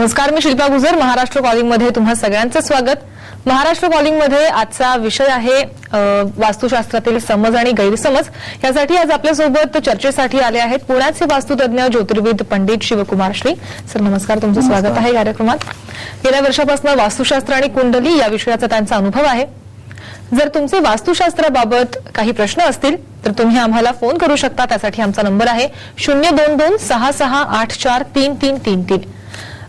नमस्कार मी शिल्पा गुजर महाराष्ट्र कॉलिंगमध्ये तुम्हा सगळ्यांचं स्वागत. महाराष्ट्र कॉलिंगमध्ये आजचा विषय आहे वास्तुशास्त्रातील समज आणि गैरसमज. यासाठी आज आपल्यासोबत चर्चेसाठी आले आहेत पुण्याचे वास्तुतज्ञ ज्योतिर्विद पंडित शिवकुमार श्री. सर नमस्कार तुमचं स्वागत आहे कार्यक्रमात. गेल्या वर्षापासून वास्तुशास्त्र आणि कुंडली या विषयाचा त्यांचा अनुभव आहे. जर तुमचे वास्तुशास्त्राबाबत काही प्रश्न असतील तर तुम्ही आम्हाला फोन करू शकता. त्यासाठी आमचा नंबर आहे शून्य दोन दोन सहा सहा आठ चार तीन तीन तीन तीन.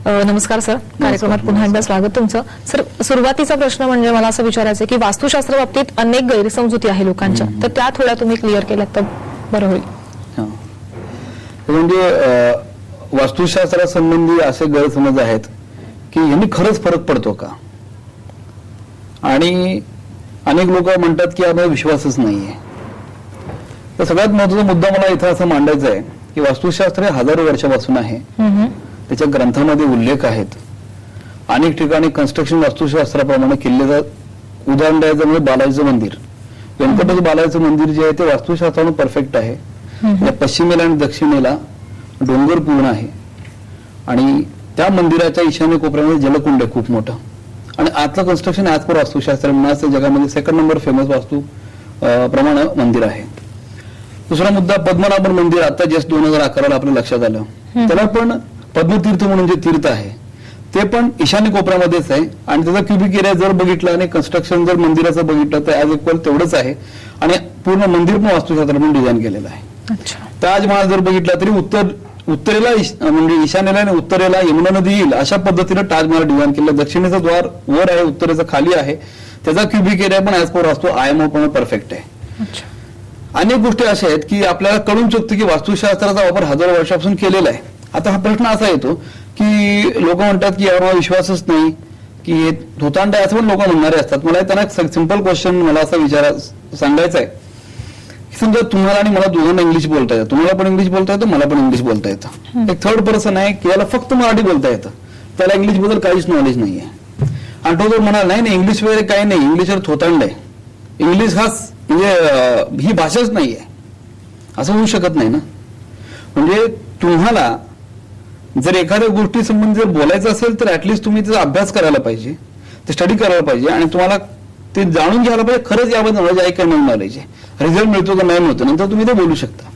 नमस्कार सर. कार्यक्रमात पुन्हा एकदा स्वागत तुमचं. सर सुरुवातीचा प्रश्न म्हणजे मला असं विचारायचं की वास्तुशास्त्र बाबतीत अनेक गैरसमजुती आहे लोकांच्या. तर त्या थोड्या तुम्ही क्लिअर केल्यात तर बरं होईल. म्हणजे वास्तुशास्त्रासंबंधी असे गैरसमज आहेत की यांनी खरंच फरक पडतो का? आणि अनेक लोक म्हणतात की आम्हाला विश्वासच नाहीये. तर सगळ्यात महत्त्वाचा मुद्दा मला इथं असं मांडायचा आहे की वास्तुशास्त्र हे हजारो वर्षापासून आहे. त्याच्या ग्रंथामध्ये उल्लेख आहेत. अनेक ठिकाणी कन्स्ट्रक्शन वास्तुशास्त्राप्रमाणे किल्ल्याचं उदाहरण द्यायचं म्हणजे बालाजीचं मंदिर. व्यंकटेश बालाजीचं मंदिर जे आहे ते वास्तुशास्त्रानं परफेक्ट आहे. पश्चिमेला आणि दक्षिणेला डोंगर पूर्ण आहे. आणि त्या मंदिराच्या ईशान्य कोपऱ्यामध्ये जलकुंड आहे खूप मोठं. आणि आजचं कन्स्ट्रक्शन ॲज पर वास्तुशास्त्र. म्हणून आज जगामध्ये सेकंड नंबर फेमस वास्तू प्रमाणे मंदिर आहे. दुसरा मुद्दा पद्मनाभन मंदिर आता जस्ट दोन हजार अकराला आपल्या लक्षात आलं. त्याला पण पद्मतीर्थ म्हणून जे तीर्थ आहे ते पण ईशान्य कोपऱ्यामध्येच आहे. आणि त्याचा क्युबिक एरिया जर बघितला आणि कन्स्ट्रक्शन जर मंदिराचं बघितलं तर ॲज इक्वल तेवढंच आहे. आणि पूर्ण मंदिर पण वास्तुशास्त्र पण डिझाईन केलेलं आहे. ताजमहाल जर बघितला तरी उत्तर उत्तरेला म्हणजे ईशान्येला आणि उत्तरेला यमुना नदी येईल अशा पद्धतीनं ताजमहाल डिझाईन केलं. दक्षिणेचं द्वार वर आहे उत्तरेचं खाली आहे. त्याचा क्युबिक एरिया पण ॲज पर वास्तू आयएमओ पण परफेक्ट आहे अनेक गोष्टी अशा आहेत की आपल्याला कळून चुकतं की वास्तुशास्त्राचा वापर हजारो वर्षापासून केलेला आहे. आता हा प्रश्न असा येतो की लोक म्हणतात की यावर विश्वासच नाही की हे धोतांड आहे असं पण लोक म्हणणारे असतात. मला त्यांना सिंपल क्वेश्चन मला असा विचारा सांगायचा आहे की समजा तुम्हाला आणि मला दोघांना इंग्लिश बोलता येतं. तुम्हाला पण इंग्लिश बोलता येतं मला पण इंग्लिश बोलता येतं. एक थर्ड पर्सन आहे की याला फक्त मराठी बोलता येतं. त्याला इंग्लिशबद्दल काहीच नॉलेज नाहीये. आणि तो जर म्हणाला नाही नाही इंग्लिश वगैरे काही नाही इंग्लिशवर थोतांड आहे. इंग्लिश हा म्हणजे ही भाषाच नाही आहे असं होऊ शकत नाही ना. म्हणजे तुम्हाला जर एखाद्या गोष्टी संबंधी जर बोलायचं असेल तर ऍटलिस्ट तुम्ही त्याचा अभ्यास करायला पाहिजे. ते स्टडी करायला पाहिजे आणि तुम्हाला ते जाणून घ्यायला पाहिजे खरंच याबद्दल नॉलेज आहे का नाही नॉलेज आहे. रिझल्ट मिळतो का नाही मिळतो नंतर तुम्ही ते बोलू शकता.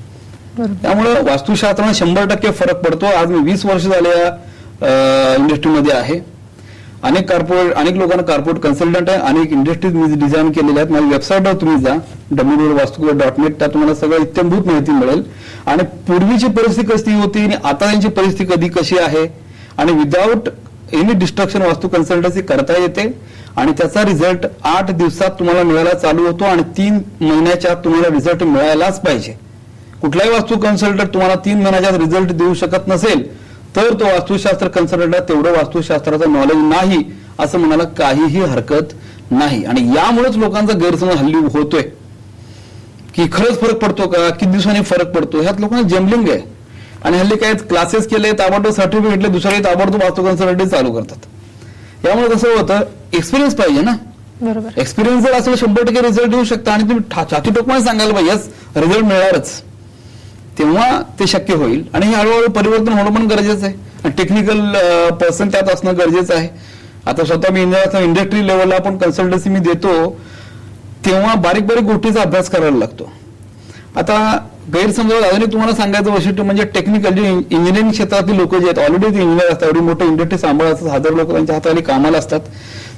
त्यामुळे वास्तुशास्त्राने शंभर टक्के फरक पडतो. आज मी वीस वर्ष झाले या इंडस्ट्रीमध्ये आहे. अनेक कार्पोरेट अनेक लोकांना कार्पोरेट कन्सल्टंट आहे अनेक इंडस्ट्रीज मी डिझाईन केलेल्या आहेत. माझ्या वेबसाईटवर तुम्ही जा डब्ल्यू वास्तुकला डॉट नेट त्या तुम्हाला सगळं इत्यंभूत माहिती मिळेल. आणि पूर्वीची परिस्थिती कशी होती आणि आता त्यांची परिस्थिती कधी कशी आहे? आणि without any distraction vastu consultancy करता येते. आणि त्याचा रिझल्ट आठ दिवसात तुम्हाला मिळायला चालू होतो आणि तीन महिन्याच्या तुम्हाला रिझल्ट मिळायलाच पाहिजे. कुठलाही वास्तू कन्सल्टंट तुम्हाला तीन महिन्याच्या रिझल्ट देऊ शकत नसेल तर तो वास्तुशास्त्र कन्सल्टंट तेवढं वास्तुशास्त्राचं नॉलेज नाही असं म्हणायला काहीही हरकत नाही. आणि यामुळेच लोकांचा गैरसमज हल्ली होतोय. की खरंच फरक पडतो का? किती दिवसांनी फरक पडतो? ह्यात लोकांना जम्बलिंग आहे. आणि हल्ली काय क्लासेस केले ताबडतोब सर्टिफिकेट घेतले दुसरे ताबडतोब वास्तू कन्सल्टंट चालू करतात. यामुळे कसं होतं? एक्सपिरियन्स पाहिजे ना. बरोबर. एक्सपिरियन्स जर असेल शंभर टक्के रिझल्ट देऊ शकता. आणि तुम्ही छाती टोकमाने सांगायला पाहिजे रिझल्ट मिळणारच. तेव्हा ते शक्य होईल. आणि हे हळूहळू परिवर्तन होणं पण गरजेचं आहे. आणि टेक्निकल पर्सन त्यात असणं गरजेचं आहे. आता स्वतः मी इंडस्ट्री लेवलला पण कन्सल्टन्सी मी देतो तेव्हा बारीक बारीक गोष्टीचा अभ्यास करायला लागतो. आता गैरसमजावर अजूनही तुम्हाला सांगायचं वैशिष्ट्य म्हणजे टेक्निकल जे इंजिनिअरिंग क्षेत्रातील लोक जे आहेत ऑलरेडी ते इंजिनियर असतात एवढी मोठी इंडस्ट्री सांभाळत असतात हजार लोक त्यांच्या हाताखाली कामाला असतात.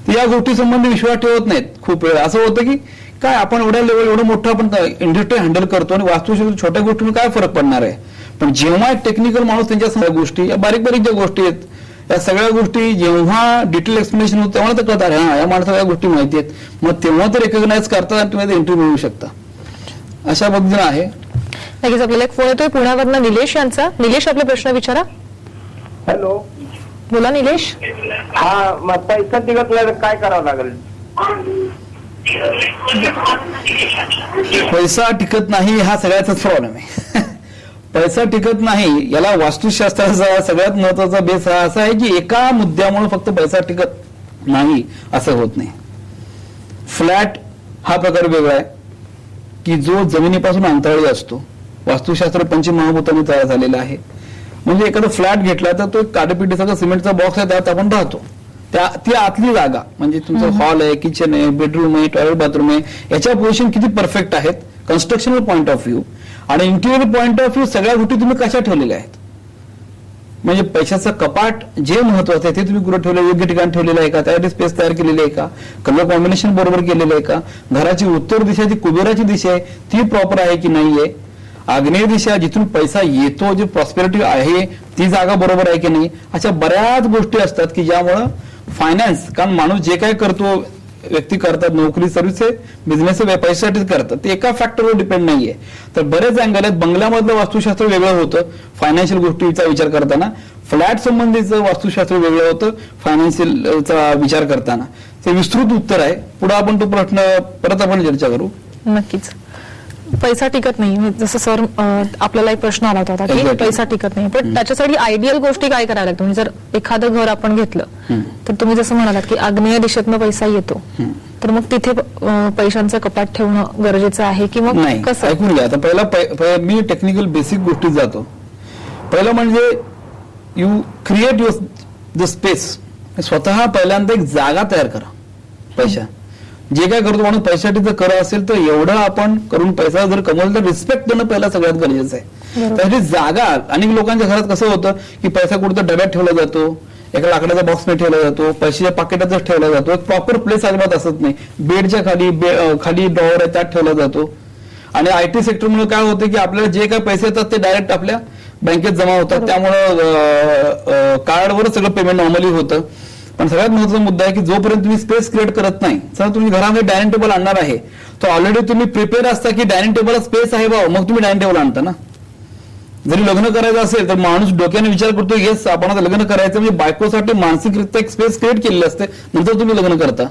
ते या गोष्टी संबंधी विश्वास ठेवत नाहीत खूप वेळ. असं होतं की काय आपण एवढ्या लेवल एवढं मोठं आपण इंडस्ट्री हँडल करतो आणि वास्तुशास्त्र छोट्या गोष्टींवर काय फरक पडणार आहे? पण जेव्हा एक टेक्निकल माणूस त्यांच्या सगळ्या गोष्टी या बारीक बारीक ज्या गोष्टी आहेत या सगळ्या गोष्टी जेव्हा डिटेल एक्सप्लेनेशन होतं तेव्हा तर कळतात हा या माणसाला या गोष्टी माहिती आहेत. मग तेव्हा ते रेकग्नाइज करतात आणि तुम्ही इंटरव्ह्यू मिळू शकता. अशा पद्धतीनं आहे. नक्कीच आपल्याला एक फोन येतोय. पुण्यावरनं निलेश यांचा. निलेश आपले प्रश्न विचारा. हॅलो. बोला निलेश. हा मग पैसा निघत नाही तर काय करावं लागेल? पैसा टिकत नाही हा सगळ्याचाच प्रॉब्लेम आहे. पैसा टिकत नाही याला वास्तुशास्त्राचा सगळ्यात महत्त्वाचा बेस हा असा आहे की एका मुद्द्यामुळे फक्त पैसा टिकत नाही असं होत नाही. फ्लॅट हा प्रकार वेगळा आहे की जो जमिनीपासून अंतराळी असतो. वास्तुशास्त्र पंचमहाभूताने तयार झालेला आहे. म्हणजे एखादा फ्लॅट घेतला तर तो एक काडेपिटीचा सिमेंटचा बॉक्स आहे त्यात आपण राहतो. त्या ती आतली जागा म्हणजे तुमचं हॉल आहे किचन आहे बेडरूम आहे टॉयलेट बाथरूम आहे याच्या पोझिशन किती परफेक्ट आहेत? कन्स्ट्रक्शनल पॉईंट ऑफ व्ह्यू आणि इंटिरियर पॉईंट ऑफ व्ह्यू सगळ्या गोष्टी तुम्ही कशा ठेवलेल्या आहेत? म्हणजे पैशाचं कपाट जे महत्वाचं आहे ते तुम्ही कुठं ठेवलं? योग्य ठिकाणी ठेवलेलं आहे का? त्यासाठी स्पेस तयार केलेली आहे का? कलर कॉम्बिनेशन बरोबर केलेलं आहे का? घराची उत्तर दिशा जी कुबेराची दिशा आहे ती प्रॉपर आहे की नाहीये? आग्नेय दिशा जिथून पैसा येतो जी प्रॉस्पेरिटी आहे ती जागा बरोबर आहे की नाही? अशा बऱ्याच गोष्टी असतात की ज्यामुळं फायनान्स कारण माणूस जे काय करतो व्यक्ती करतात नोकरी सर्व्हिस आहे बिझनेस पैशासाठीच करतात. ते एका फॅक्टरवर डिपेंड नाहीये. तर बरेच अँगल आहेत. बंगल्यामधलं वास्तुशास्त्र वेगळं होतं. फायनान्शियल गोष्टीचा विचार करताना. फ्लॅट संबंधीचं वास्तुशास्त्र वेगळं होतं फायनान्शियलचा विचार करताना. ते विस्तृत उत्तर आहे. पुढे आपण तो प्रश्न परत आपण चर्चा करू. नक्कीच. पैसा टिकत नाही. जसं सर आपल्याला एक प्रश्न आला होता की. पैसा टिकत नाही. पण त्याच्यासाठी आयडियल गोष्टी काय करायला लागतात? म्हणजे जर एखादं घर आपण घेतलं. तर तुम्ही जसं म्हणालात की आग्नेय दिशेतनं पैसा येतो. तर मग तिथे पैशांचं कपाट ठेवणं गरजेचं आहे की मग नाही. कसं? ऐकून घ्या. आता पहिला मी टेक्निकल बेसिक गोष्टीत जातो. पहिलं म्हणजे you create your the space स्वतः पहिल्यांदा एक जागा तयार करा पैसा जे काय करतो म्हणून पैशासाठी जर करा असेल तर एवढं आपण करून पैसा जर कमवला तर रिस्पेक्ट देणं पहिला सगळ्यात गरजेचं आहे. त्यासाठी जागा अनेक लोकांच्या घरात कसं होतं की पैसा कुठं डब्यात ठेवला जातो एका लाकडाच्या बॉक्समध्ये ठेवला जातो पैशाच्या पाकिटातच ठेवला जातो एक प्रॉपर प्लेस अजिबात असत नाही. बेडच्या खाली बे- खाली ड्रॉवर आहे त्यात ठेवला जातो. आणि आय टी सेक्टरमुळे काय होतं की आपल्याला जे काय पैसे येतात ते डायरेक्ट आपल्या बँकेत जमा होतात. त्यामुळं कार्डवर सगळं पेमेंट नॉर्मली होतं. पण सगळ्यात महत्त्वाचा मुद्दा आहे की जोपर्यंत तुम्ही स्पेस क्रिएट करत नाही समजा तुम्ही घरामध्ये डायनिंग टेबल आणणार आहे तर ऑलरेडी तुम्ही प्रिपेअर असता की डायनिंग टेबलला स्पेस आहे भाऊ मग तुम्ही डायनिंग टेबल आणता ना. जरी लग्न करायचं असेल तर माणूस डोक्याने विचार करतो येस आपण आता लग्न करायचं म्हणजे बायकोसाठी मानसिकरित्या एक स्पेस क्रिएट केलेली असते नंतर तुम्ही लग्न करता.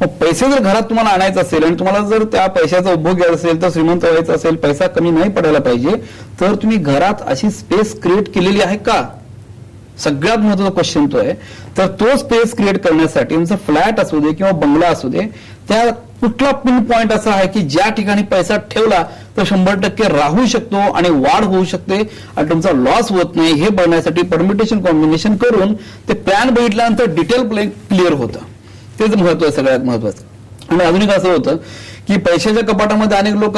मग पैसे जर घरात तुम्हाला आणायचं असेल आणि तुम्हाला जर त्या पैशाचा उपभोग घ्यायचा असेल तर श्रीमंत व्हायचं असेल पैसा कमी नाही पडायला पाहिजे तर तुम्ही घरात अशी स्पेस क्रिएट केलेली आहे का? सगळ्यात महत्त्वाचा क्वेश्चन तो आहे. तर तो स्पेस क्रिएट करण्यासाठी तुमचा फ्लॅट असू दे किंवा बंगला असू दे त्या कुठला पिन पॉइंट असा आहे की ज्या ठिकाणी पैसा ठेवला तर शंभर टक्के राहू शकतो आणि वाढ होऊ शकते आणि तुमचा लॉस होत नाही हे बघण्यासाठी परमिटेशन कॉम्बिनेशन करून ते प्लॅन बघितल्यानंतर डिटेल प्लॅन क्लिअर होतं. तेच महत्त्व आहे सगळ्यात महत्वाचं. आणि अजून एक असं होतं की पैशाच्या कपाटामध्ये अनेक लोक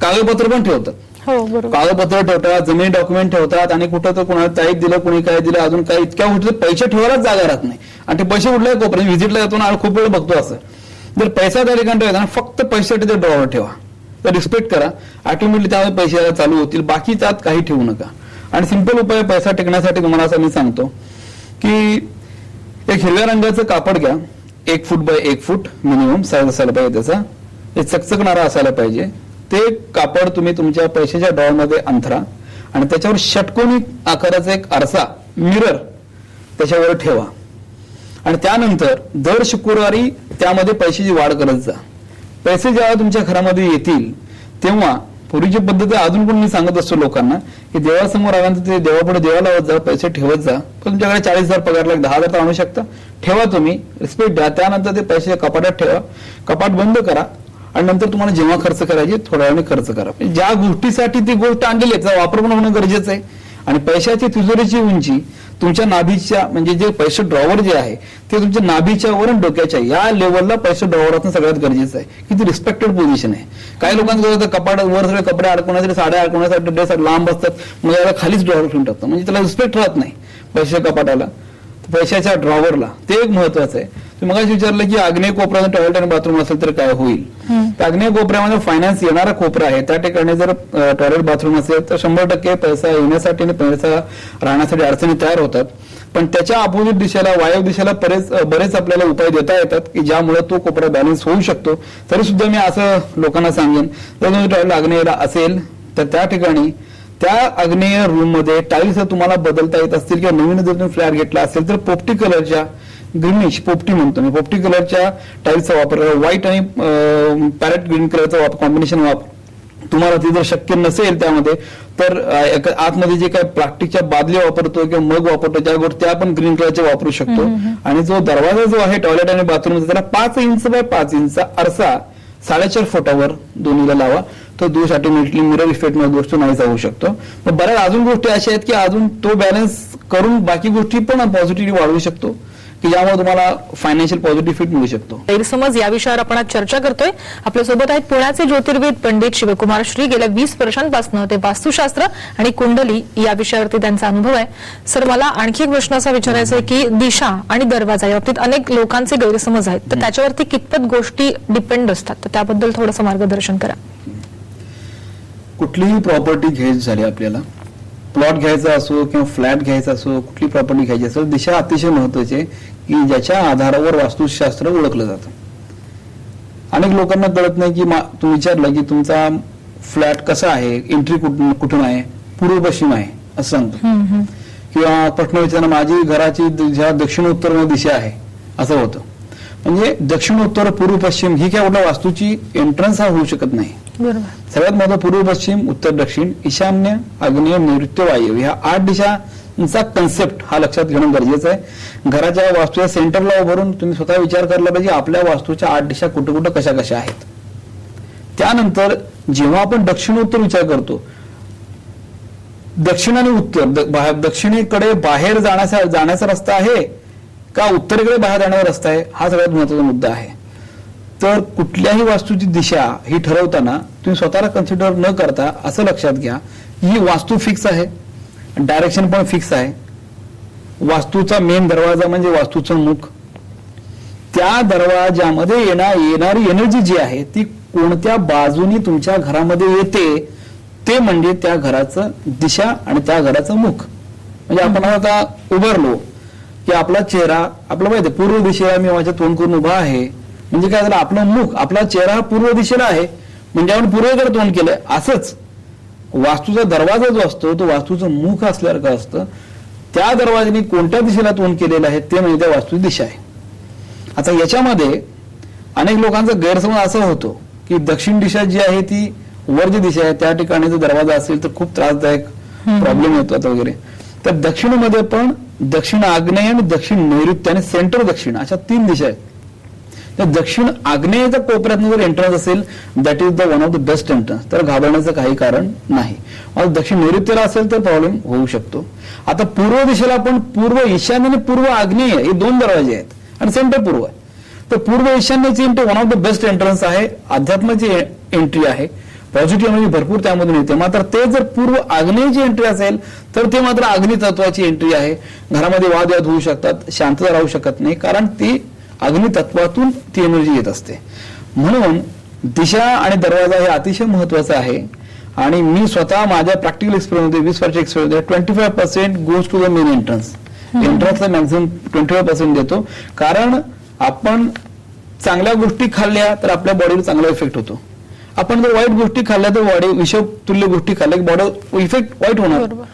कागदपत्र पण ठेवतात. हो, कागदपत्र ठेवतात जमीन डॉक्युमेंट ठेवतात आणि कुठं तर कोणाला तारीख दिलं कोणी काय दिलं अजून काय इतक्या गोष्टी पैसे ठेवायलाच जागा राहत नाही. आणि ते पैसे कुठले कोपर्यंत व्हिजिटला येतो ना आणि खूप वेळ बघतो असं. जर पैसा त्या ठिकाणी ठेवायचा फक्त पैशासाठी ते ड्रॉवर ठेवा. तर रिस्पेक्ट करा. ऑटोमॅटिकली त्यामध्ये पैसे चालू होतील. बाकी त्यात काही ठेवू नका. आणि सिंपल उपाय पैसा टिकण्यासाठी तुम्हाला असं मी सांगतो की एक हिरव्या रंगाचं कापड घ्या. एक फूट बाय एक फूट मिनिमम साईज असायला पाहिजे त्याचा. एक चकचकणारा असायला पाहिजे. ते कापड तुम्ही तुमच्या पैशाच्या डॉलमध्ये अंथरा आणि त्याच्यावर षटकोनी आकाराचा एक आरसा मिरर त्याच्यावर ठेवा. आणि त्यानंतर दर शुक्रवारी त्यामध्ये पैशाची वाढ करत जा. पैसे जेव्हा तुमच्या घरामध्ये येतील तेव्हा पूर्वीची पद्धत अजून पण मी सांगत असतो लोकांना की देवासमोर आल्यानंतर ते देवापुढे देवा लावत जा पैसे ठेवत जा. पण तुमच्याकडे चाळीस हजार पगार लाग दहा हजार तर आणू शकता. ठेवा तुम्ही रिस्पेक्ट द्या. त्यानंतर ते पैसे कपाटात ठेवा. कपाट बंद करा. आणि नंतर तुम्हाला जेव्हा खर्च करायचे थोड्या वेळाने खर्च करा. म्हणजे ज्या गोष्टीसाठी ती गोष्ट आणलेली आहे त्याचा वापर पण होणं गरजेचं आहे. आणि पैशाची तिजोरीची उंची तुमच्या नाभीच्या म्हणजे जे पैसे ड्रॉवर जे आहे ते तुमच्या नाभीच्या वर आणि डोक्याच्या या लेवलला पैसे ड्रॉवर असणं सगळ्यात गरजेचं आहे. की ती रिस्पेक्टेड पोझिशन आहे. काही लोकांचं कसं होतं कपाट वर सगळे कपडे अडकवण्यासाठी साड्या अडकवण्यासाठी ड्रेस लांब असतात. मग याला खालीच ड्रॉवर ठेवून टाकतं म्हणजे त्याला रिस्पेक्ट राहत नाही पैसे कपाटाला. पैशाच्या ड्रॉवरला ते एक महत्वाचं आहे. मगाशी विचारलं की आग्नेय कोपऱ्यात टॉयलेट आणि बाथरूम असेल तर काय होईल? तर आग्नेय कोपऱ्यामध्ये फायनान्स येणारा कोपरा आहे. त्या ठिकाणी जर टॉयलेट बाथरूम असेल तर शंभर टक्के पैसा येण्यासाठी आणि पैसा राहण्यासाठी अडचणी तयार होतात. पण त्याच्या अपोजिट दिशेला वायव्य दिशेला बरेच बरेच आपल्याला उपाय देता येतात की ज्यामुळे तो कोपरा बॅलन्स होऊ शकतो. तरी सुद्धा मी असं लोकांना सांगेन. जर तुम्ही टॉयलेट आग्नेयला असेल तर त्या ठिकाणी त्या आग्नेय रूममध्ये टाईल्स तुम्हाला बदलता येत असतील किंवा नवीन जर तुम्ही फ्लॅट घेतला असेल तर पोपटी कलरच्या ग्रीनिश पोपटी म्हणतो मी. पोपटी कलरच्या टाईल्सचा वापर व्हाईट आणि पॅरेट ग्रीन कलरचा वापर कॉम्बिनेशन वापर तुम्हाला ते जर शक्य नसेल त्यामध्ये तर आतमध्ये जे काय प्लास्टिकच्या बादल्या वापरतो किंवा मग वापरतो त्या गोष्टी त्या आपण ग्रीन कलरच्या वापरू शकतो. आणि जो दरवाजा जो आहे टॉयलेट आणि बाथरूमचा त्याला पाच इंच बाय पाच इंचचा आरसा साडेचार फुटावर दोन्हीला लावा. तो दोष ऑटोमॅटिकली मिरर इफेक्टमध्ये तो नाही जाऊ शकतो. पण बऱ्याच अजून गोष्टी अशा आहेत की अजून तो बॅलन्स करून बाकी गोष्टी पण पॉझिटिव्ह वाढवू शकतो. की ज्यामुळे तुम्हाला फायनान्शियल पॉझिटिव्ह इफेक्ट मिळू शकतो. गैरसमज या विषयावर आपण आज चर्चा करतोय. आपल्यासोबत आहेत पुण्याचे ज्योतिर्विद पंडित शिवकुमार श्री. गेल्या वीस वर्षांपासून ते वास्तुशास्त्र आणि कुंडली या विषयावरती त्यांचा अनुभव आहे. सर मला आणखी एक प्रश्न असा विचारायचा आहे की दिशा आणि दरवाजा या बाबतीत अनेक लोकांचे गैरसमज आहेत. तर त्याच्यावरती कितपत गोष्टी डिपेंड असतात? तर त्याबद्दल थोडंसं मार्गदर्शन करा. कुठलीही प्रॉपर्टी घ्यायची झाली आपल्याला प्लॉट घ्यायचा असो किंवा फ्लॅट घ्यायचा असो कुठली प्रॉपर्टी घ्यायची असो दिशा अतिशय महत्वाची आहे. की ज्याच्या आधारावर वास्तुशास्त्र ओळखलं जातं. अनेक लोकांना कळत नाही की तुम्ही विचारलं की तुमचा फ्लॅट कसा आहे? एंट्री कुठून कुठून आहे? पूर्व पश्चिम आहे असं सांगतो किंवा प्रश्न विचारणं माझी घराची दिशा दक्षिण उत्तर दिशा आहे असं होतं. म्हणजे दक्षिण उत्तर पूर्व पश्चिम ही काय कुठल्या वास्तूची एंट्रन्स हा होऊ शकत नाही. सगळ्यात महत्त्व पूर्व पश्चिम उत्तर दक्षिण ईशान्य आग्नेय नैऋत्य वायव्य ह्या आठ तुमचा कन्सेप्ट हा लक्षात घेणं गरजेचं आहे. घराच्या वास्तूच्या सेंटरला उभारून तुम्ही स्वतः विचार करायला पाहिजे आपल्या वास्तूच्या आठ दिशा कुठं कुठं कशा कशा आहेत. त्यानंतर जेव्हा आपण दक्षिणोत्तर विचार करतो दक्षिण आणि उत्तर द- दक्षिणेकडे बाहेर जाण्याचा जाण्याचा रस्ता आहे का उत्तरेकडे बाहेर जाण्याचा रस्ता आहे? हा सगळ्यात महत्त्वाचा मुद्दा आहे. तर कुठल्याही वास्तूची दिशा ही ठरवताना तुम्ही स्वतःला कन्सिडर न करता असं लक्षात घ्या. ही वास्तू फिक्स आहे. डायरेक्शन पण फिक्स आहे. वास्तूचा मेन दरवाजा म्हणजे वास्तूचं मुख. त्या दरवाजामध्ये येणार येणारी एनर्जी जी आहे ती कोणत्या बाजूनी तुमच्या घरामध्ये येते ते म्हणजे त्या घराचं दिशा आणि त्या घराचं मुख. म्हणजे आपण आता उभारलो की आपला चेहरा आपला माहिती आहे, पूर्व दिशेला मी माझ्या तोंड करून उभा आहे. म्हणजे काय झालं आपलं मुख आपला चेहरा हा पूर्व दिशेला आहे. म्हणजे आपण पूर्वेकडे तोंड केलंय असंच. वास्तूचा दरवाजा जो असतो तो वास्तूचं मुख असल्यावर काय असतं. त्या दरवाजाने कोणत्या दिशेला तोंड केलेलं आहे ते म्हणजे त्या वास्तूची दिशा आहे. आता याच्यामध्ये अनेक लोकांचा गैरसमज असा होतो की दक्षिण दिशा जी आहे ती वर जी दिशा आहे त्या ठिकाणी जर दरवाजा असेल तर खूप त्रासदायक प्रॉब्लेम येतात वगैरे. तर दक्षिणमध्ये पण दक्षिण आग्नेय आणि दक्षिण नैऋत्य आणि सेंटर दक्षिण अशा तीन दिशा आहेत. तर दक्षिण आग्नेयच्या कोपऱ्यातून जर एंट्रन्स असेल that is the one of the best entrance तर घाबरण्याचं काही कारण नाही. दक्षिण नैऋत्यला असेल तर प्रॉब्लेम होऊ शकतो. आता पूर्व दिशेला पण पूर्व ईशान्य आणि पूर्व आग्नेय हे दोन दरवाजे आहेत. आणि सेंटर पूर्व आहे. तर पूर्व ईशान्यची entry one of the best entrance आहे. अध्यात्माची एंट्री आहे. पॉझिटिव्ह एनर्जी भरपूर त्यामधून येते. मात्र ते जर पूर्व आग्नेयची एंट्री असेल तर ते मात्र अग्नितत्वाची एंट्री आहे. घरामध्ये वादवाद होऊ शकतात. शांतता राहू शकत नाही. कारण ती अग्नी तत्वातून ती एनर्जी येत असते. म्हणून दिशा आणि दरवाजा हे अतिशय महत्वाचं आहे. आणि मी स्वतः माझ्या प्रॅक्टिकल एक्सपिरियन्समध्ये वीस वर्ष experience twenty five percent goes to the main entrance एंट्रन्सला maximum twenty five percent देतो. कारण आपण चांगल्या गोष्टी खाल्ल्या तर आपल्या बॉडीवर चांगला इफेक्ट होतो. आपण जर वाईट गोष्टी खाल्ल्या तर बॉडी विषतुल्य गोष्टी खाल्ल्या की बॉडी इफेक्ट वाईट होणार. बरोबर.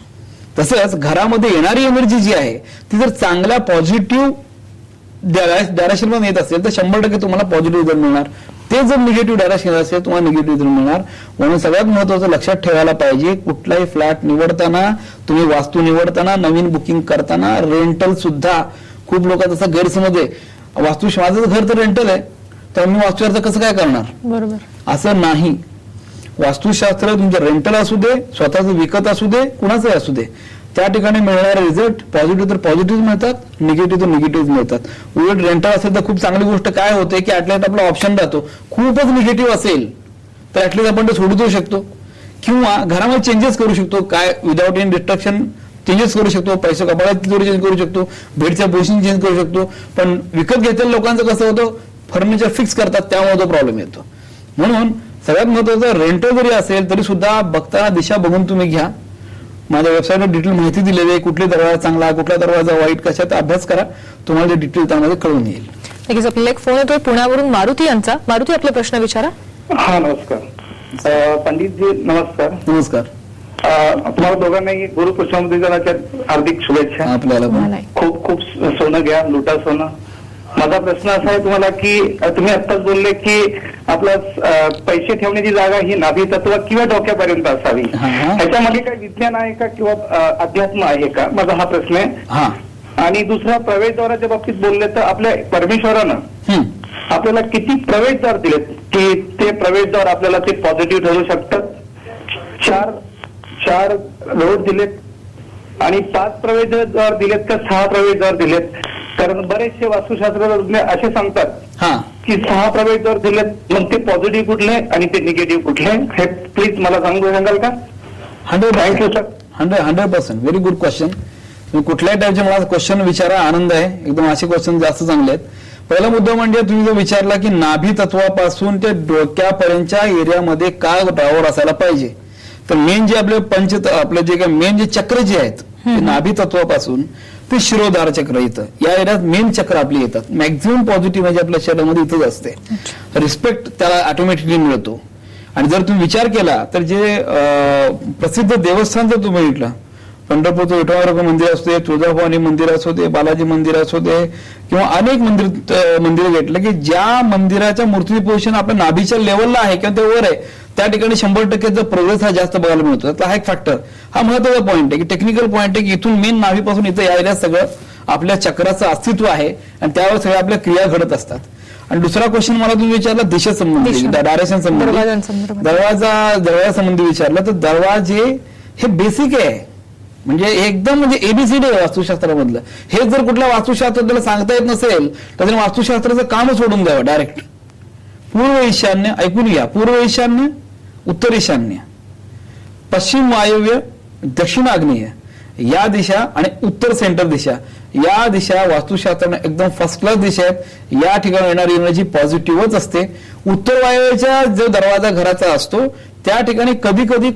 तसंच घरामध्ये येणारी एनर्जी जी आहे ती जर चांगल्या पॉझिटिव्ह डायरेक्शनमध्ये येत असेल तर शंभर टक्के तुम्हाला पॉझिटिव्ह रिझल्ट मिळणार. ते जर निगेटिव्ह डायरेक्शन असेल तुम्हाला निगेटिव्ह रिझल्ट मिळणार. म्हणून सगळ्यात महत्वाचं लक्षात ठेवायला पाहिजे कुठलाही फ्लॅट निवडताना तुम्ही वास्तू निवडताना नवीन बुकिंग करताना रेंटल सुद्धा. खूप लोकांचा असा गैरसमज आहे. वास्तू माझं घर तर रेंटल आहे तर मी वास्तू कसं काय करणार? बरोबर. असं नाही. वास्तुशास्त्र तुमचं रेंटल असू दे स्वतःचं विकत असू दे कुणाचंही असू दे. त्या ठिकाणी मिळणारे रिझल्ट पॉझिटिव्ह तर पॉझिटिव्ह मिळतात निगेटिव्ह तर निगेटिव्ह मिळतात. उलट रेंटल असेल तर खूप चांगली गोष्ट काय होते की ऍटलीस्ट आपला ऑप्शन राहतो. खूपच निगेटिव्ह असेल तर ऍटलीस्ट आपण ते सोडू देऊ शकतो. किंवा घरामध्ये चेंजेस करू शकतो काय विदाउट एनी डिस्ट्रक्शन चेंजेस करू शकतो पैसे कपाळात चेंज करू शकतो भेटच्या पोझिशन चेंज करू शकतो. पण विकत घेतलेल्या लोकांचं कसं होतं फर्निचर फिक्स करतात त्यामुळे तो प्रॉब्लेम येतो. म्हणून सगळ्यात महत्वाचं रेंटल जरी असेल तरी सुद्धा बघताना दिशा बघून तुम्ही घ्या. माझ्या वेबसाईटवर डिटेल माहिती दिलेली आहे. कुठली दरवाजा चांगला कुठला दरवाजा वाईट कशाचा अभ्यास करा. तुम्हाला डिटेल त्यामध्ये कळून येईल. नक्कीच आपल्याला एक फोन येतोय पुण्यावरून मारुती यांचा. मारुती आपला प्रश्न विचारा. हा नमस्कार. पंडितजी नमस्कार. नमस्कार. तुम्हाला दोघांनाही गुरुपुष्पामध्ये जनाच्या हार्दिक शुभेच्छा. आपल्याला. खूप खूप सोनं घ्या लुटा सोनं. माझा प्रश्न असा आहे तुम्हाला की तुम्ही आत्ताच बोलले की आपला पैसे ठेवण्याची जागा ही नाभी तत्व किंवा डोक्यापर्यंत असावी. हा, हा. ह्याच्यामध्ये काय विज्ञान आहे का किंवा अध्यात्म आहे का? माझा हा प्रश्न आहे. हा. आणि दुसरा प्रवेशद्वाराच्या बाबतीत बोलले तर आपल्या परमेश्वरानं. आपल्याला किती प्रवेशद्वार दिलेत की ते प्रवेशद्वार आपल्याला ते पॉझिटिव्ह ठरू शकतं चार चार रोड दिलेत आणि पाच प्रवेशद्वार दिलेत का सहा प्रवेशद्वार दिलेत? कारण बरेचसे वास्तुशास्त्रज्ञ असे सांगतात हा. की सहा प्रवेशद्वार दिलेत मग ते पॉझिटिव्ह कुठले आणि ते निगेटिव्ह कुठले? हे प्लीज मला सांगू सांगाल का? Hundred you, sir. Hundred hundred percent very good question तुम्ही कुठल्याही टाईपचे मला क्वेश्चन विचारा आनंद आहे. एकदम असे क्वेश्चन जास्त चांगले आहेत. पहिला मुद्दा म्हणजे तुम्ही जो विचारला की नाभी तत्वापासून ते डोक्यापर्यंतच्या एरियामध्ये काय ड्रायव्हर असायला पाहिजे. तर मेन जे आपले पंच आपले जे काही मेन जे चक्र जे आहेत ते नाभी तत्वापासून ते शिरोधार चक्र येतं या एरियात मेन चक्र आपली येतात. मॅक्झिमम पॉझिटिव्ह म्हणजे आपल्या शरीरामध्ये इथंच असते. रिस्पेक्ट त्याला ऑटोमॅटिकली मिळतो. आणि जर तुम्ही विचार केला तर जे प्रसिद्ध देवस्थान जर तुम्ही बघितलं पंढरपूरचं विठोबा मंदिर असू दे तुळजाभवानी मंदिर असू दे बालाजी मंदिर असू दे किंवा अनेक मंदिर मंदिरं घेतलं की ज्या मंदिराच्या मूर्ती पोझिशन आपल्या नाभीच्या लेवलला आहे किंवा ते वर आहे त्या ठिकाणी शंभर टक्केचा प्रोग्रेस हा जास्त बघायला मिळतो. त्यातला हा एक फॅक्टर हा महत्त्वाचा पॉईंट आहे की टेक्निकल पॉईंट आहे की इथून मेन नाभीपासून इथं या एरियात सगळं आपल्या चक्राचं अस्तित्व आहे आणि त्यावर सगळ्या आपल्या क्रिया घडत असतात. आणि दुसरा क्वेश्चन मला तुम्ही विचारला दिशे संबंधी दिशा. डायरेक्शन संबंधी. दरवाजा दरवाजा संबंधी विचारलं तर दरवाजे हे बेसिक आहे. म्हणजे एकदम म्हणजे एबीसीडी आहे वास्तुशास्त्रामधलं. हे जर कुठल्या वास्तुशास्त्राला सांगता येत नसेल तर त्याने वास्तुशास्त्राचं कामच सोडून द्यावं डायरेक्ट पूर्व ईशान्य ऐकून घ्या. पूर्व ईशान्य उत्तर ईशान्य. पश्चिम वायव्य दक्षिण आग्नेय. या दिशा आणि उत्तर सेंटर दिशा. या दिशा वास्तुशास्त्राने एकदम फर्स्ट क्लास दिशा आहेत. या ठिकाणी येणारी एनर्जी पॉझिटिव्हच असते. उत्तर वायव्याच्या जो दरवाजा घराचा असतो त्या ठिकाणी कधी कधी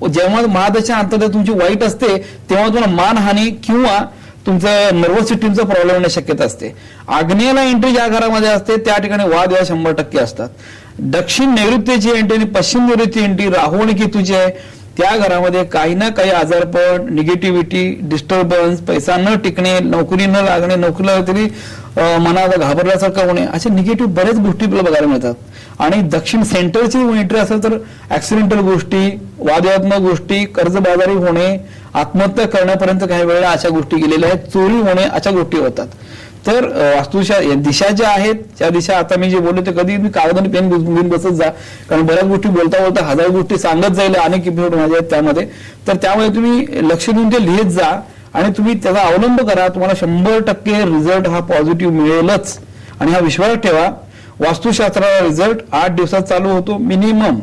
हो, जेव्हा महादशा अंतर्गत तुमची वाईट असते तेव्हा तुम्हाला मानहानी किंवा तुमचं नर्वस सिस्टीमचा प्रॉब्लेम होण्या शक्यता असते. आग्नेयला एंट्री ज्या घरामध्ये असते त्या ठिकाणी वाद या शंभर टक्के असतात. दक्षिण नैऋत्यची एंट्री आणि पश्चिम नैऋत्य एंट्री राहू आणि केतूची आहे. त्या घरामध्ये काही ना काही आजारपण निगेटिव्हिटी डिस्टर्बन्स पैसा न टिकणे नोकरी न लागणे नोकरीला तरी मनाला घाबरल्यासारखं होणे अशा निगेटिव्ह बऱ्याच गोष्टी आपल्याला बघायला मिळतात. आणि दक्षिण सेंटरची एंट्री असेल तर ऍक्सिडेंटल गोष्टी वादयात्मक गोष्टी कर्जबाजारी होणे आत्महत्या करण्यापर्यंत काही वेळेला अशा गोष्टी गेलेल्या आहेत चोरी होणे अशा गोष्टी होतात. तर वास्तुशा दिशा ज्या आहेत त्या दिशा आता मी जे बोललो ते कधी मी कागद आणि पेन घेऊन बसत जा. कारण बऱ्याच गोष्टी बोलता बोलता हजार गोष्टी सांगत जाईल अनेक एपिसोड माझे आहेत त्यामध्ये. तर त्यामुळे तुम्ही लक्ष देऊन ते लिहित जा. आणि तुम्ही त्याचा अवलंब करा तुम्हाला शंभर टक्के रिझल्ट हा पॉझिटिव्ह मिळेलच. आणि हा विश्वास ठेवा वास्तुशास्त्राचा रिझल्ट आठ दिवसात चालू होतो मिनिमम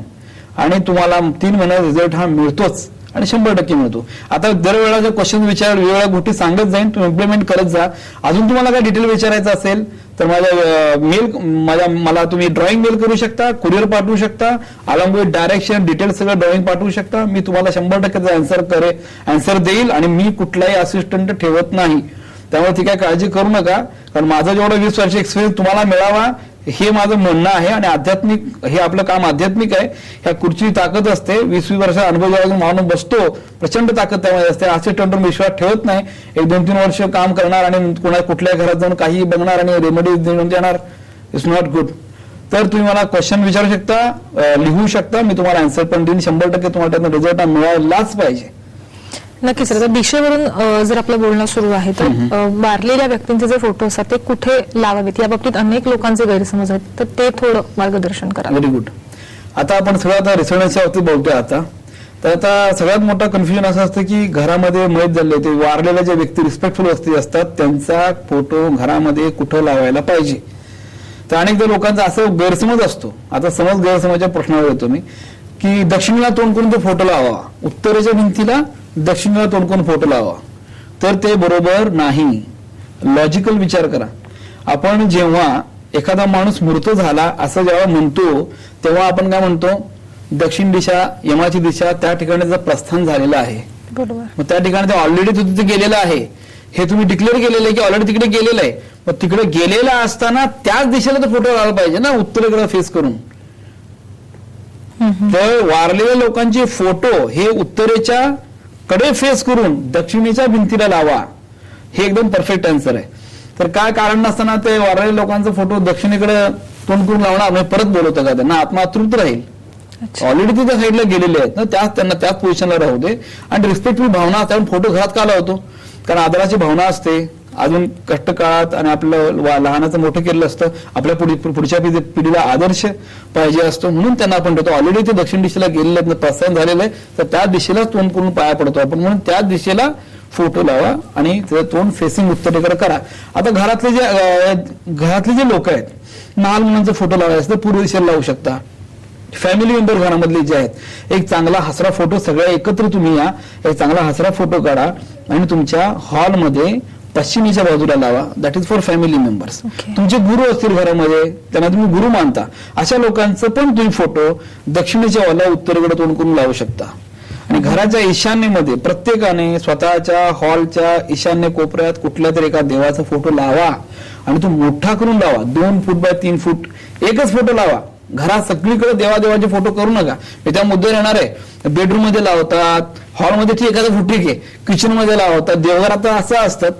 आणि तुम्हाला तीन महिन्यात रिझल्ट हा मिळतोच आणि शंभर टक्के मिळतो. आता दरवेळा जर क्वेश्चन विचार वेगवेगळ्या गोष्टी सांगत जाईन तुम्ही इम्प्लिमेंट करत जा. अजून तुम्हाला काय डिटेल विचारायचं असेल तर माझ्या मेल माझ्या मला तुम्ही ड्रॉइंग मेल करू शकता कुरिअर पाठवू शकता अलॉंग विथ डायरेक्शन डिटेल सगळं ड्रॉइंग पाठवू शकता. मी तुम्हाला शंभर टक्के अन्सर करे अन्सर देईल आणि मी कुठलाही असिस्टंट ठेवत नाही. त्यामुळे ती काय काळजी करू नका. कारण माझा जेवढा वीस वर्ष एक्सपिरियन्स तुम्हाला मिळावा हे माझं म्हणणं आहे आणि आध्यात्मिक हे आपलं काम आध्यात्मिक आहे. ह्या खुर्ची ताकद असते. वीस वीस वर्ष अनुभव जेव्हा माणूस बसतो. प्रचंड ताकद त्यामध्ये असते. असे असिस्टंटवर विश्वास ठेवत नाही. एक दोन तीन वर्ष काम करणार आणि कोणा कुठल्या घरात जाऊन काही बघणार आणि रेमेडीज देऊन देणार इट्स नॉट गुड तर तुम्ही मला क्वेश्चन विचारू शकता लिहू शकता. मी तुम्हाला आन्सर पण देईन. शंभर टक्के तुम्हाला त्यातून रिझल्ट मिळायलाच पाहिजे. नक्कीच सर तर दिशेवरून जर आपलं बोलणं सुरू आहे तर वारलेल्या व्यक्तींचे जे फोटो असतात ते कुठे लावावेत? या बाबतीत अनेक लोकांचे गैरसमज आहेत तर ते थोडं मार्गदर्शन करा. व्हेरी गुड आता आपण सगळं आता रिसोडन्सच्या बाबतीत बोलतोय आता. तर आता सगळ्यात मोठं कन्फ्युजन असं असतं की घरामध्ये मयत झाले ते वारलेल्या जे व्यक्ती रिस्पेक्टफुल व्यक्ती असतात त्यांचा फोटो घरामध्ये कुठं लावायला पाहिजे? तर अनेकदा लोकांचा असं गैरसमज असतो. आता समज गैरसमजच्या प्रश्नावर येतो मी की दक्षिणेला तोंड करून तो फोटो लावावा. उत्तरेच्या भिंतीला दक्षिणेला तोंड करून फोटो लावावा तर ते बरोबर नाही. लॉजिकल विचार करा. आपण जेव्हा एखादा माणूस मृत झाला असं जेव्हा म्हणतो तेव्हा आपण काय म्हणतो? दक्षिण दिशा यमाची दिशा त्या ठिकाणी जर प्रस्थान झालेलं आहे. मग त्या ठिकाणी ऑलरेडी तो तिथे गेलेला आहे. हे तुम्ही डिक्लेअर केलेलं आहे की ऑलरेडी तिकडे गेलेलं आहे. मग तिकडे गेलेला असताना त्याच दिशेला तो फोटो लावला पाहिजे ना उत्तरेकडे फेस करून. तर वारलेल्या लोकांचे फोटो हे उत्तरेच्या कडे फेस करून दक्षिणेच्या भिंतीला लावा. हे एकदम परफेक्ट आन्सर आहे. तर काय कारण नसताना ते वारलेल्या लोकांचा फोटो दक्षिणेकडे तोंड करून लावणार म्हणजे परत बोलवतं का त्यांना? आत्मा तृप्त राहील ऑलरेडी तिथे साईडला गेलेले आहेत. ना त्याच त्यांना त्याच पोझिशनला राहू दे. आणि रिस्पेक्टफुल भावना असते फोटो घरात का लावतो? कारण आदराची भावना असते. अजून कष्ट काळात आणि आपलं वा- लहानाचं मोठं केलेलं असतं आपल्या पुढे पुढच्या पिढी- पिढीला आदर्श पाहिजे असतो म्हणून त्यांना आपण ठेवतो. ऑलरेडी ते दक्षिण दिशेला गेलेले आहेत प्रस्थान झालेलं आहे तर त्या दिशेला तोंड करून पाया पडतो. आपण म्हणून त्या दिशेला फोटो लावा आणि त्याचं तोंड फेसिंग उत्तरेकडे करा. आता घरातले जे घरातले जे लोक आहेत लहान मुलांचा फोटो लावायचा असतं पूर्व दिशेला लावू शकता. फॅमिली मेंबर घरामधले जे आहेत एक चांगला हसरा फोटो सगळ्या एकत्र तुम्ही या एक चांगला हसरा फोटो काढा आणि तुमच्या हॉलमध्ये पश्चिमेच्या बाजूला लावा. That is for family members. तुमचे गुरु असतील घरामध्ये त्यांना तुम्ही गुरु मानता. अशा लोकांचं पण तुम्ही फोटो दक्षिणेच्या वाला उत्तरेकडे तोंड करून लावू शकता. आणि घराच्या ईशान्येमध्ये प्रत्येकाने स्वतःच्या हॉलच्या ईशान्य कोपऱ्यात कुठल्या तरी एका देवाचा फोटो लावा. आणि तो मोठा करून लावा. दोन फूट बाय तीन फूट एकच फोटो लावा. घरात सगळीकडे देवादेवाचे फोटो करू नका. हे त्या मुद्द्यावर येणार आहे. बेडरूममध्ये लावतात हॉलमध्ये ठीक एखादा फोटो ठीक आहे किचनमध्ये लावतात. देवघरात असं असतात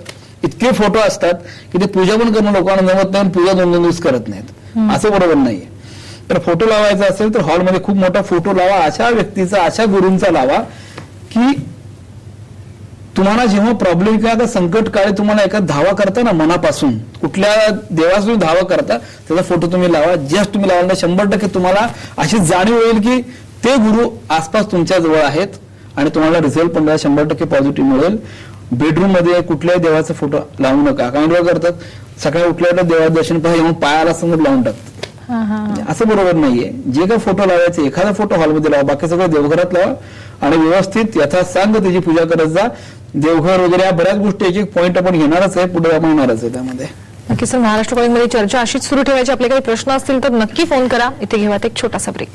इतके फोटो असतात की ते पूजा पण करणं लोकांना जमत नाही पूजा दोन दोन दिवस करत नाहीत. असं बरोबर नाहीये. तर फोटो लावायचा असेल तर हॉलमध्ये खूप मोठा फोटो लावा अशा व्यक्तीचा अशा गुरूंचा लावा की तुम्हाला जेव्हा प्रॉब्लेम किंवा आता संकट काळी तुम्हाला एका धावा करता ना मनापासून कुठल्या देवास तुम्ही धावा करता त्याचा फोटो तुम्ही लावा जस्ट तुम्ही लावाल. ना शंभर टक्के तुम्हाला अशी जाणीव होईल की ते गुरु आसपास तुमच्या जवळ आहेत आणि तुम्हाला रिझल्ट पण शंभर टक्के पॉझिटिव्ह मिळेल. बेडरूममध्ये कुठल्याही देवाचा फोटो लावू नका. कारण लोक करतात सकाळी उठल्या देवा दर्शन पाहिजे म्हणून पायाला समोर लावून टाकतात. हा. असं बरोबर नाहीये. जे काय फोटो लावायचे एखादा फोटो हॉलमध्ये लावा बाकी सगळं देवघरात लावा. आणि व्यवस्थित यथासांग त्याची पूजा करत जा. देवघर वगैरे या बऱ्याच गोष्टी एक पॉईंट आपण घेणारच आहे पुढे आपण येणारच आहे त्यामध्ये. नक्की सर महाराष्ट्र कॉलिंगमध्ये चर्चा अशीच सुरू ठेवायची. आपले काही प्रश्न असतील तर नक्की फोन करा. इथे घेऊयात एक छोटासा ब्रेक